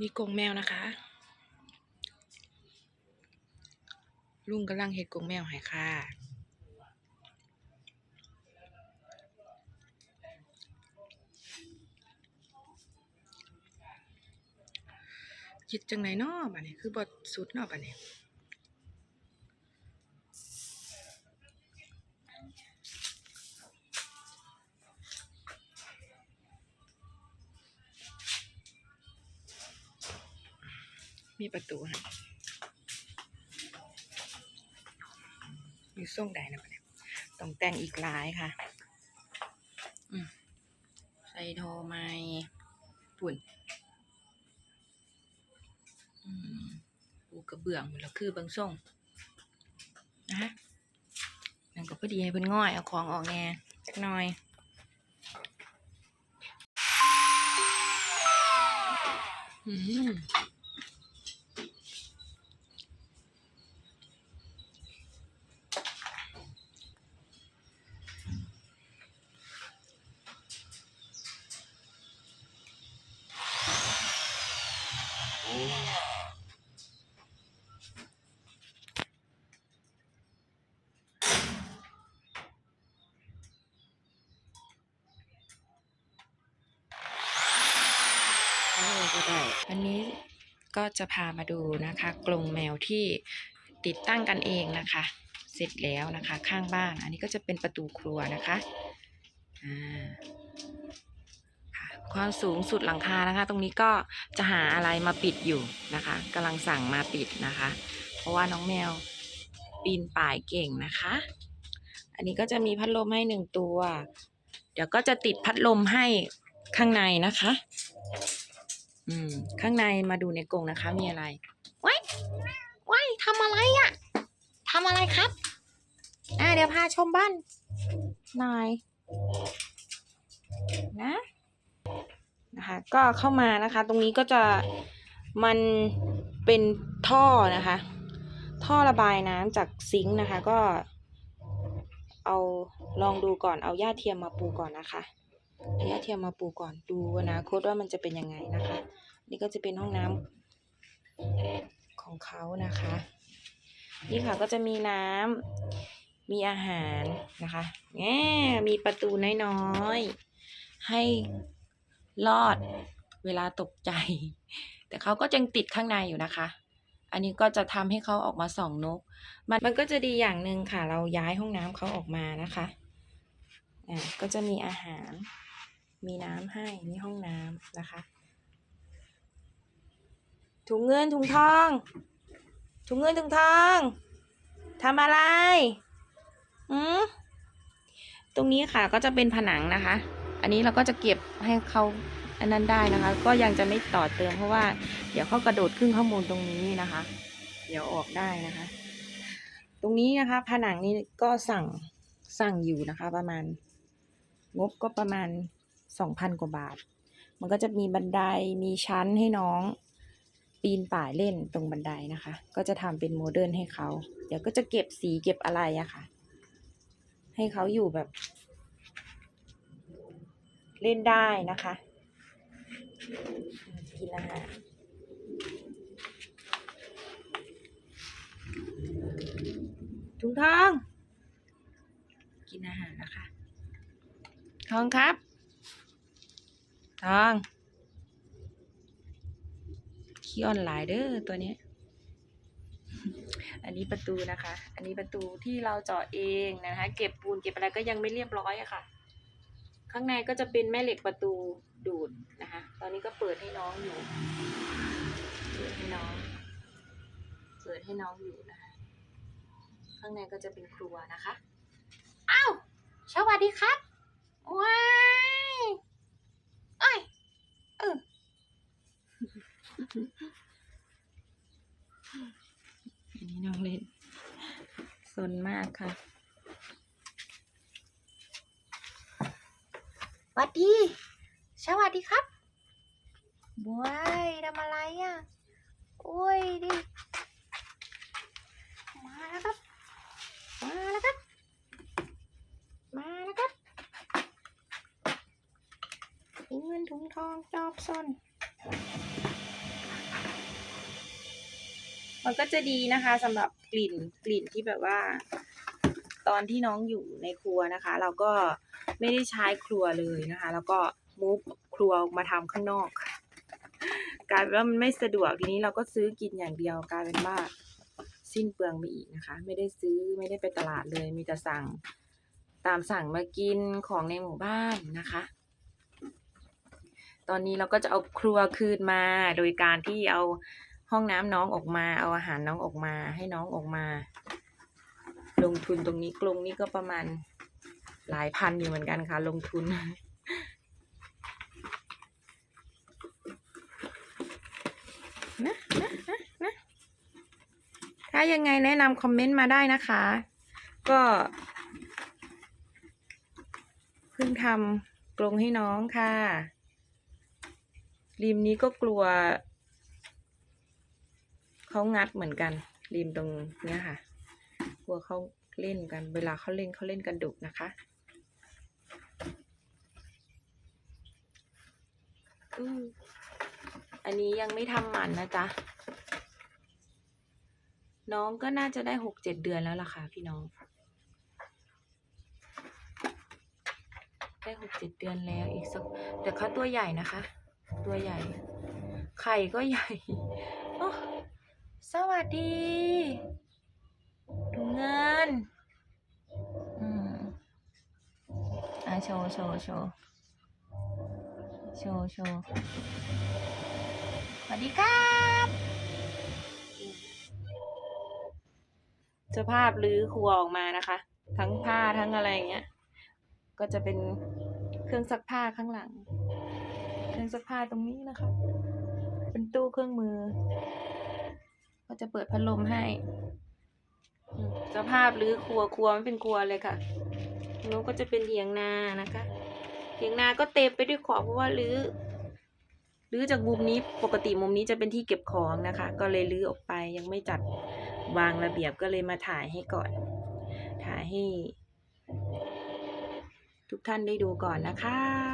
นี่กรงแมวนะคะ ลุงกำลังเห็ดกรงแมวให้ค่ะคิดจังไหนนาะบัดนี้คือบทสุดนาะบัดนี้ มีประตูให้อยู่ส่งใดนะบัดนี้ต้องแต่งอีกหลายค่ะอืมใส่โทรไม้ปุ่นอืมปูกระเบื้องหมดแล้วคือเบางส่งนะฮะนั่นก็พอดีให้เพิ่นง่อย เอาของออกแง่จักหน่อยอืมเออก็ อันนี้ก็จะพามาดูนะคะกรงแมวที่ติดตั้งกันเองนะคะ เสร็จแล้วนะคะข้างบ้าน อันนี้ก็จะเป็นประตูครัวนะคะอ่าค่ะความสูงสุดหลังคานะคะ ตรงนี้ก็จะหาอะไรมาปิดอยู่นะคะกำลังสั่งมาปิดนะคะ เพราะว่าน้องแมวปีนป่ายเก่งนะคะ อันนี้ก็จะมีพัดลมให้หนึ่งตัว เดี๋ยวก็จะติดพัดลมให้ข้างในนะคะ อืม ข้างในมาดูในกรงนะคะ มีอะไรว้ายว้ายทำอะไรอะ่ะทำอะไรครับ อ่าเดี๋ยวพาชมบ้านหน่อยนะนะคะ ก็เข้ามานะคะ ตรงนี้ก็จะมันเป็นท่อนะคะ ท่อระบายน้ำจากซิงค์นะคะ ก็ เอาลองดูก่อนเอาหญ้าเทียมมาปูก่อนนะคะ เอาหญ้เทียมมาปูก่อนดูอนาคตว่ามันจะเป็นยังไงนะคะ นี่ก็จะเป็นห้องน้ำของเขานะคะ นี่ค่ะก็จะมีน้ำมีอาหารนะคะแง่มีประตูน้อยๆให้รอดเวลาตกใจ แต่เขาก็ยังติดข้างในอยู่นะคะ อันนี้ก็จะทำให้เขาออกมาส่องนก มันมันก็จะดีอย่างหนึ่งค่ะ เราย้ายห้องน้ำเขาออกมานะคะอ่าก็จะมีอาหาร มีน้ำให้นี่ห้องน้ำนะคะ ถุงเงินถุงทอง ถุงเงินถุงทองทำอะไรอืมตรงนี้ค่ะก็จะเป็นผนังนะคะ อันนี้เราก็จะเก็บให้เขาอันนั้นได้นะคะ ก็ยังจะไม่ต่อเติมเพราะว่า เดี๋ยวเขากระโดดขึ้นข้างบนตรงนี้นะคะ เดี๋ยวออกได้นะคะ ตรงนี้นะคะ ผนังนี้ก็สั่งสั่งอยู่นะคะ ประมาณ งบก็ประมาณ สองพันกว่าบาท มันก็จะมีบันไดมีชั้นให้น้องปีนป่ายเล่นตรงบันไดนะคะ ก็จะทำเป็นโมเดิร์นให้เขา เดี๋ยวก็จะเก็บสีเก็บอะไรอะค่ะ ให้เขาอยู่แบบ เล่นได้นะคะ กินอาหารถุงทอง กินอาหารนะคะ ทองครับ ทองขี้อ่อนหลายเด้อตัวนี้ อันนี้ประตูนะคะ อันนี้ประตูที่เราเจาะเองนะคะ เก็บปูนเก็บอะไรก็ยังไม่เรียบร้อยอะค่ะ ข้างในก็จะเป็นแม่เหล็กประตูดูดนะคะ ตอนนี้ก็เปิดให้น้องอยู่ เปิดให้น้อง เปิดให้น้องอยู่นะคะ ข้างในก็จะเป็นครัวนะคะ อ้าว สวัสดีครับ ว้า ยเอ้ยเอออันนี้น้องเล่นสนมากค่ะสวัสดี สวัสดีครับบวยทำอะไรอะโอ้ยดิ มาแล้วครับ มาแล้วครับ มาแล้วครับ ถุงเงินทองจอบซนมันก็จะดีนะคะสำหรับกลิ่นกลิ่นที่แบบว่า ตอนที่น้องอยู่ในครัวนะคะ เราก็ไม่ได้ใช้ครัวเลยนะคะ แล้วก็มูฟครัวมาทำข้างนอกกลายเป็นว่ามันไม่สะดวกทีนี้เราก็ซื้อกินอย่างเดียวกลายเป็นว่าสิ้นเปลืองไปอีกนะคะ ไม่ได้ซื้อไม่ได้ไปตลาดเลย มีแต่สั่งตามสั่งมากินของในหมู่บ้านนะคะ ตอนนี้เราก็จะเอาครัวคืนมา โดยการที่เอาห้องน้ำน้องออกมา เอาอาหารน้องออกมา ให้น้องออกมา ลงทุนตรงนี้กรงนี้ก็ประมาณหลายพันอยู่เหมือนกันค่ะ ลงทุน นะนะนะนะถ้ายังไงแนะนำคอมเมนต์มาได้นะคะ ก็เพิ่งทำกรงให้น้องค่ะ ริมนี้ก็กลัวเขางัดเหมือนกัน ริมตรงเนี้ยค่ะ กลัวเขาเล่นกัน เวลาเขาเล่นเขาเล่นกันดุนะคะอืมอันนี้ยังไม่ทำหมันนะจ๊ะ น้องก็น่าจะได้หกเจ็ดเดือนแล้วล่ะค่ะพี่น้อง ได้หกเจ็ดเดือนแล้วอีกสักแต่เขาตัวใหญ่นะคะ ตัวใหญ่ ไข่ก็ใหญ่ สวัสดีถุงเงิน อืมอะโชว์โชว์โชว์โชว์โชว์สวัสดีครับสภาพรื้อครัวออกมานะคะ ทั้งผ้าทั้งอะไรอย่างเงี้ย ก็จะเป็นเครื่องซักผ้าข้างหลัง รื่องซักผ้าตรงนี้นะคะ เป็นตู้เครื่องมือ ก็จะเปิดพัดลมให้อืมสภาพรื้อครัวครัวไม่เป็นครัวเลยค่ะนู้ก็จะเป็นเถียงนานะคะเถียงนาก็เต็มไปด้วยของเพราะว่ารื้อรื้อจากมุมนี้ปกติมุมนี้จะเป็นที่เก็บของนะคะ ก็เลยรื้อออกไปยังไม่จัดวางระเบียบก็เลยมาถ่ายให้ก่อน ถ่ายให้ ทุกท่านได้ดูก่อนนะคะ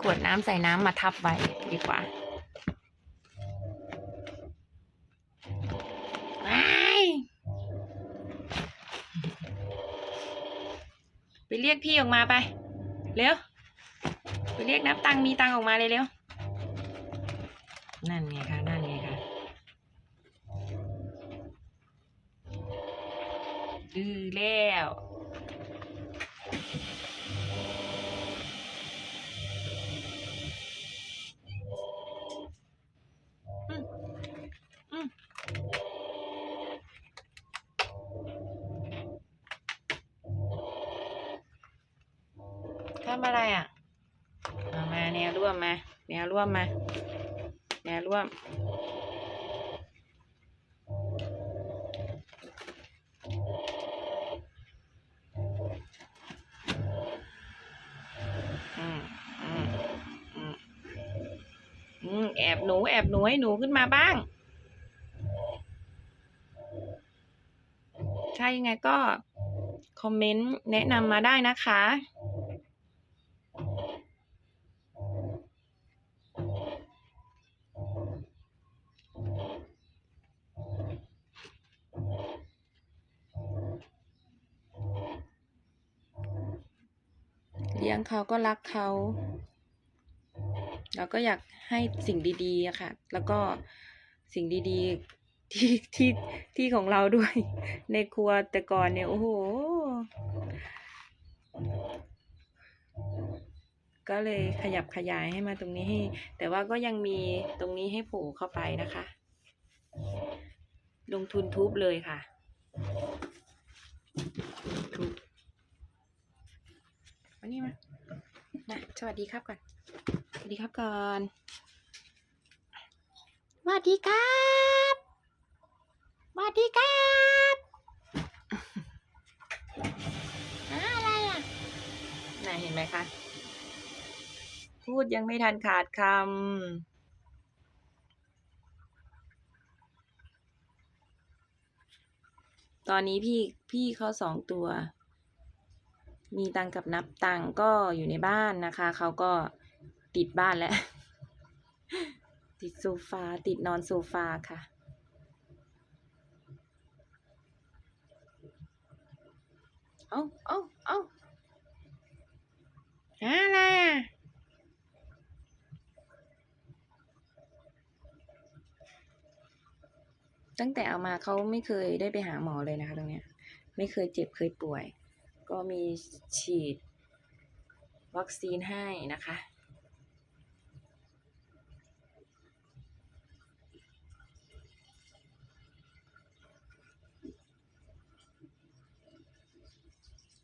ขวดน้ำใส่น้ำมาทับไว้ดีกว่าไปเรียกพี่ออกมาไป เร็ว ไปเรียกนับตังมีตังออกมาเลยเร็ว นั่นไงคะ นั่นไงคะดื้อแล้ว ร่วมมาแนวร่วม อืมอืมอืมอืมแอบหนู แอบหนูให้หนูขึ้นมาบ้าง ใช่ยังไงก็ คอมเมนต์แนะนำมาได้นะคะ เลี้ยงเขาก็รักเขาเราก็อยากให้สิ่งดีๆอะค่ะ แล้วก็สิ่งดีๆที่ที่ที่ของเราด้วย ในครัวแต่ก่อนเนี่ยโอ้โห ก็เลยขยับขยายให้มาตรงนี้ให้ แต่ว่าก็ยังมีตรงนี้ให้โผล่เข้าไปนะคะ ลงทุนทุบเลยค่ะ ทุบมานี่มา มาสวัสดีครับก่อน สวัสดีครับก่อนสวัสดีครับสวัสดีครับหาอะไรอะไหนเห็นไหมคะ พูดยังไม่ทันขาดคำตอนนี้พี่พี่เขาสองตัว มีตังกับนับตังก็อยู่ในบ้านนะคะ เขาก็ติดบ้านแล้ว ติดโซฟา ติดนอนโซฟาค่ะ เอาเอาเอาอะไรอะตั้งแต่เอามาเขาไม่เคยได้ไปหาหมอเลยนะคะตรงเนี้ย ไม่เคยเจ็บเคยป่วย มีฉีดวัคซีนให้นะคะ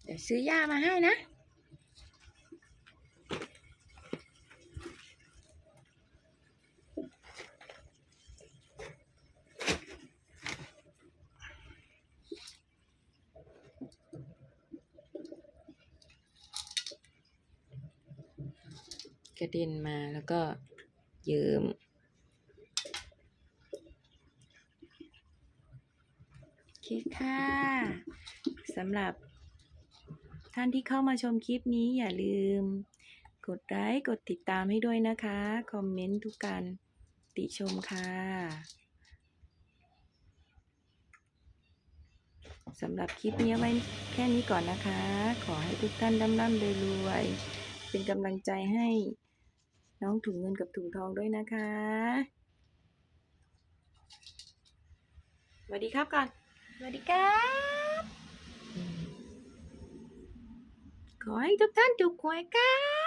เดี๋ยวซื้อยามาให้นะ กระเด็นมาแล้วก็เยิ้มโอเคค่ะสำหรับท่านที่เข้ามาชมคลิปนี้อย่าลืม กดไลค์กดติดตามให้ด้วยนะคะ คอมเมนต์ทุกการติชมค่ะสำหรับคลิปนี้ไว้แค่นี้ก่อนนะคะ ขอให้ทุกท่านร่ำร่ำรวยเป็นกำลังใจให้ น้องถุงเงินกับถุงทองด้วยนะคะสวัสดีครับก่อนสวัสดีครับ ขอให้ทุกท่านถูกหวยครับ